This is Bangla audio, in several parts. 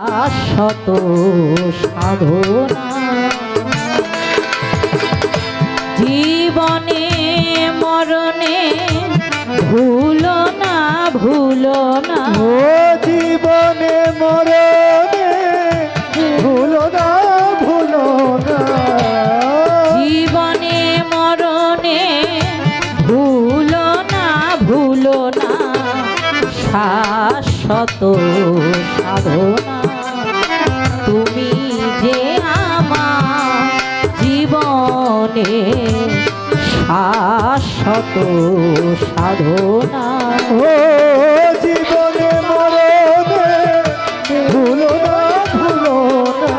শত সাধনা। জীবনে মরণে ভুল না ভুলো না। ও জীবনে মরণে ভুলো না ভুলো না। জীবনে মরণে ভুলো না ভুলো না। শাশ্বত সাধনা। জীবনে শাশ্বত সাধনা। ও জীবনে মরণে ভুলো না ভুলো না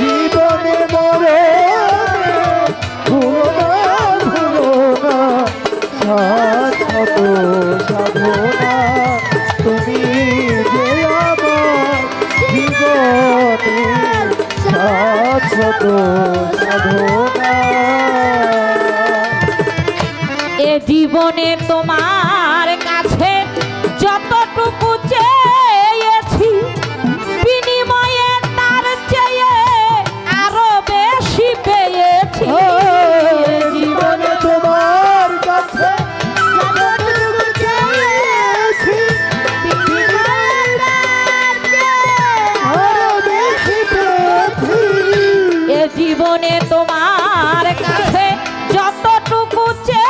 জীবনে মরণে ভুলো না ভুলো না শাশ্বত সাধনা, তুমি যে আমার জীবনে সাধনা। জীবনে তোমার কাছে যতটুকু চেয়েছি বিনিময়ে তার চেয়ে আরও বেশি পেয়েছি। জীবনে তোমার কাছে জীবনে তোমার কাছে যতটুকু চেয়েছি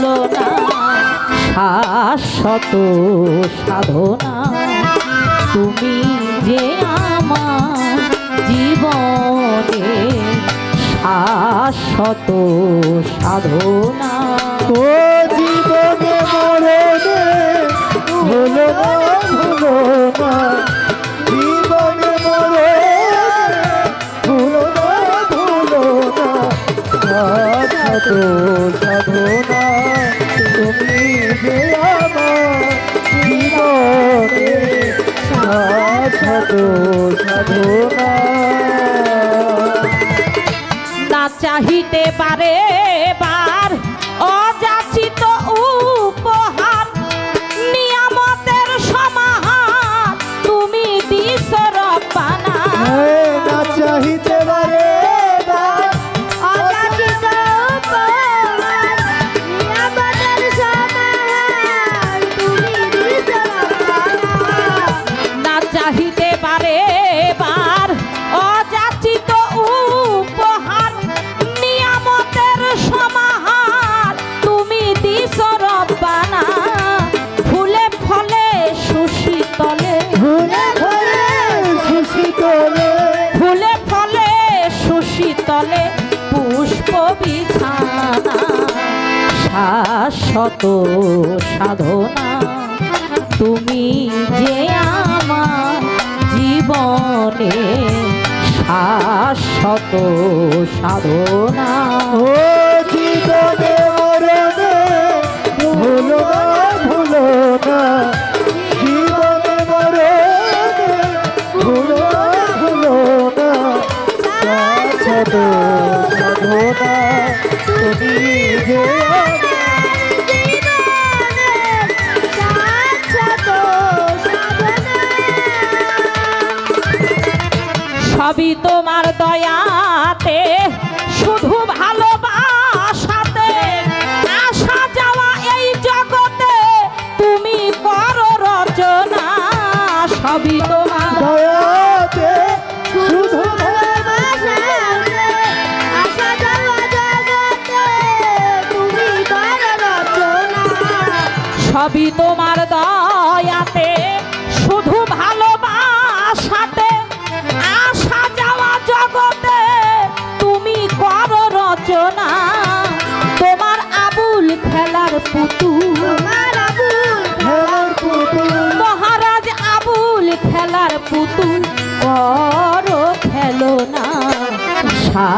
ছলনা শত সাধনা। তুমি যে আমার জীবনে শাশ্বত সাধনা। ও জীবনে মরণে ভুলো না। চাহিতে পারে শাশ্বত সাধনা। তুমি যে আমার জীবনে শাশ্বত সাধনা। ও জীবনে ভুলো না ভুলো না। জীবনে ভুলো ভুলো না। সাধনা। তুমি যে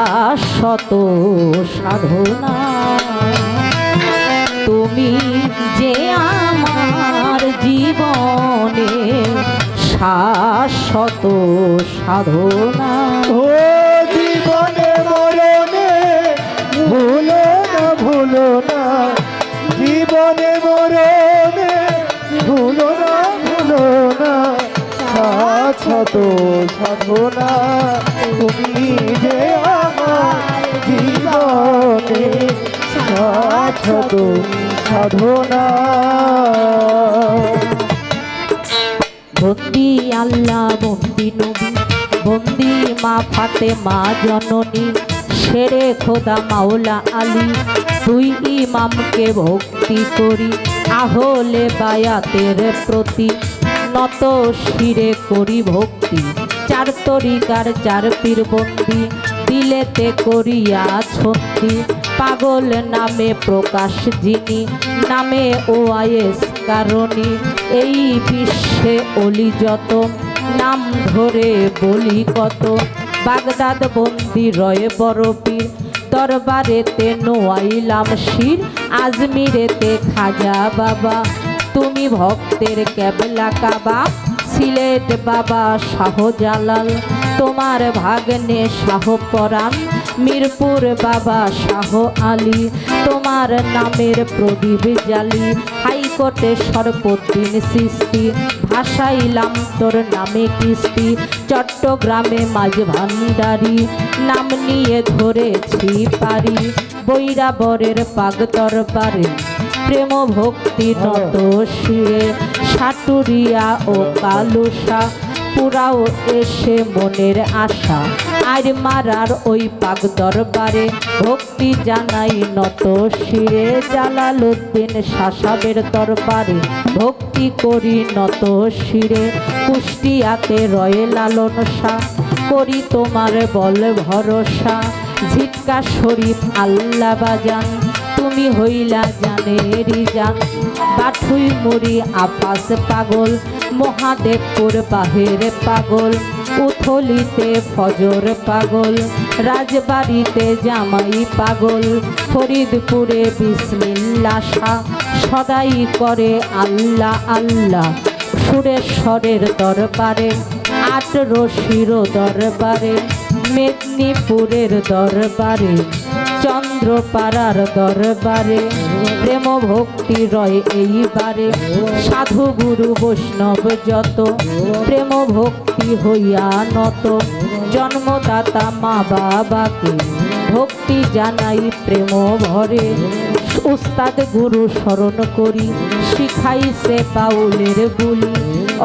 শাশ্বত সাধনা। তুমি যে আমার জীবনে শাশ্বত সাধনা। ও জীবনে মরণে ভুলো না ভুলো না। জীবনে মরণে ভুলো না ভুলো না। শাশ্বত সাধনা, তুমি যে সাধনা। বন্দি আল্লাহ, বন্দি নবী, বন্দি মা ফাতে মা জননী শেরে খোদা মাওলা আলী। তুই ইমামকে ভক্তি করি, আহলে বায়াতের প্রতি নত শিরে করি ভক্তি। চার তরিকার, চার পীর বন্দি দিলেতে করিয়া ছন্দি। পাগল নামে প্রকাশ যিনি, নামে ও আয়েস কারণী। এই বিশ্বে অলি যত, নাম ধরে বলি কত। বাগদাদ বন্দি রয়ে বরফির দরবারেতে নোয়াইলাম শির, আজমিরেতে খাজা বাবা। তুমি ভক্তের ক্যাবলা কাবা, সিলেট বাবা শাহজালাল। তোমার ভাগ্নে শাহ পরাণ, মিরপুর বাবা শাহ আলী। তোমার নামের প্রদীপ জালি হাইকোর্টে সর্বদিন সৃষ্টি। ভাসাইলাম তোর নামে কিস্তি চট্টগ্রামে মাঝ ভান্ডারি। নাম নিয়ে ধরেছি পারি, বৈরাবরের পাগ দরবারে। প্রেম ভক্তি নত শিরে সাটুরিয়া ও কালুসা পুরাও এসে মনের আশা। আর মারার ওই পাক দরবারে ভক্তি জানাই নত শিরে জালালুদ্দিন শাসাবের দরবারে। ভক্তি করি নত শিরে কুষ্টিয়াতে রয়ে লালন শাহ, করি তোমার বল ভরসা। ঝিটকা শরীফ আল্লাহ বাজান, তুমি হইলা জানেরি জান। বাঠুই মুড়ি, আপাস পাগল, মহাদেবপুর বাহের পাগল, উথলিতে ফজর পাগল, রাজবাড়িতে জামাই পাগল, ফরিদপুরে বিসমিল্লা শাহ, সদাই করে আল্লাহ আল্লাহ, সুরেশ্বরের দরবারে, আট রশির দরবারে, মেদিনীপুরের দরবারে, চন্দ্রপাড়ার দরবারে প্রেম ভক্তি রয় এইবারে। সাধু গুরু বৈষ্ণব যত প্রেম ভক্তি হইয়া নত। জন্মদাতা মা বাবাকে ভক্তি জানাই প্রেম ভরে। উস্তাদ গুরু স্মরণ করি শিখাইছে বাউলের বুলি।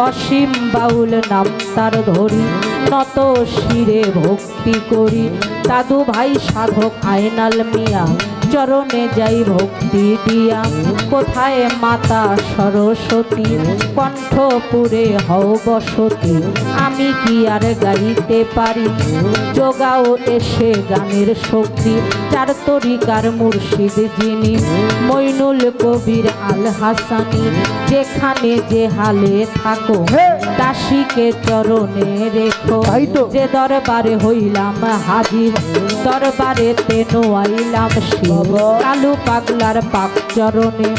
অসীম বাউল নাম তার ধরি, নত শিরে ভক্তি করি। দাদু ভাই সাধক আয়নাল মিয়া চরণে যাই ভক্তি দিয়া। কোথায় মাতা সরস্বতী? কণ্ঠপুরে হও বসতি। আমি কি আর গাইতে পারি? যোগাও এসে গানের শক্তি। চার তরিকার মুর্শিদ যিনি মইনুল কবির আল হাসানি। যেখানে যে হালে থাকো দাসীকে চরণে রেখো। যে দরবারে হইলাম হাজির দরবারে তেনো আইলাম শিব কালু পাগলার পাক চরণে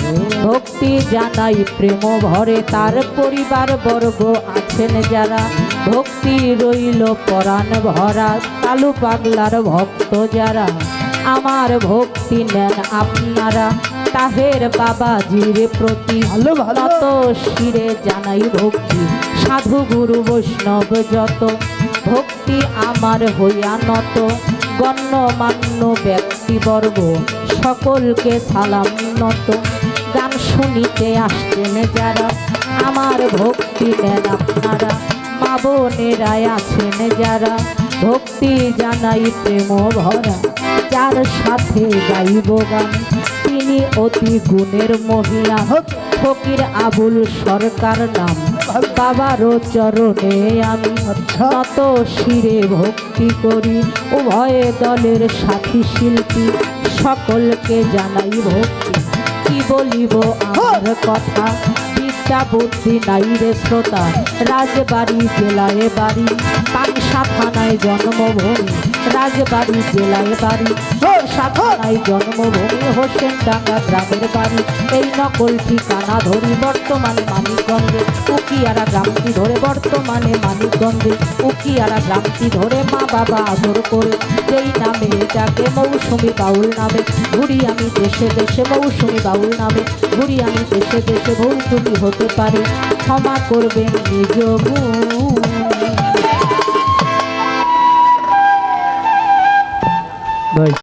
ভক্তি জানাই প্রেম ভরে। তার পরিবার বর্গ আছেন যারা ভক্তি রইল পরাণ ভরা। কালু পাগলার ভক্ত যারা আমার ভক্তি নেন আপনারা। তাহের বাবাজির প্রতি। নত শিরে জানাই ভক্তি। সাধু গুরু বৈষ্ণব যত ভক্তি আমার হইয়া নত। গণ্যমান্য ব্যক্তিবর্গ সকলকে সালাম নত। গান শুনিতে আসছেন যারা আমার ভক্তি নেন আপনারা। মা বোনেরাই আছেন যারা ভক্তি জানাই প্রেম ভরা। যার সাথে গাইব গান, তিনি অতি গুণের মহিলা। ফকির আবুল সরকার নাম। বাবারও চরণে আমি। নত শিরে ভক্তি করি। উভয় দলের সাথী শিল্পী, সকলকে জানাই ভক্তি। কি বলিব আমার কথা? বিদ্যা বুদ্ধি নাই রে শ্রোতা। রাজবাড়ি, জেলায় বাড়ি পাংশা থানায় জন্মভূমি। রাজবাড়ি জেলায় বাড়ি। সাধনায় জন্মভূমি হোসেন ডাঙ্গা গ্রামের বাড়ি। এই নকল ঠিকানা ধরি বর্তমানে মানিকগঞ্জে। উকিয়ারা গ্রামটি ধরে বর্তমানে মানিকগঞ্জে। উকিয়ারা গ্রামটি ধরে মা বাবা আদর করে। যেই নামে যাকে মৌসুমি বাউল নামে। ঘুরি আমি দেশে দেশে মৌসুমি বাউল নামে। ঘুরি আমি দেশে দেশে ত্রুটি হতে পারে? ক্ষমা করবেন নিজ like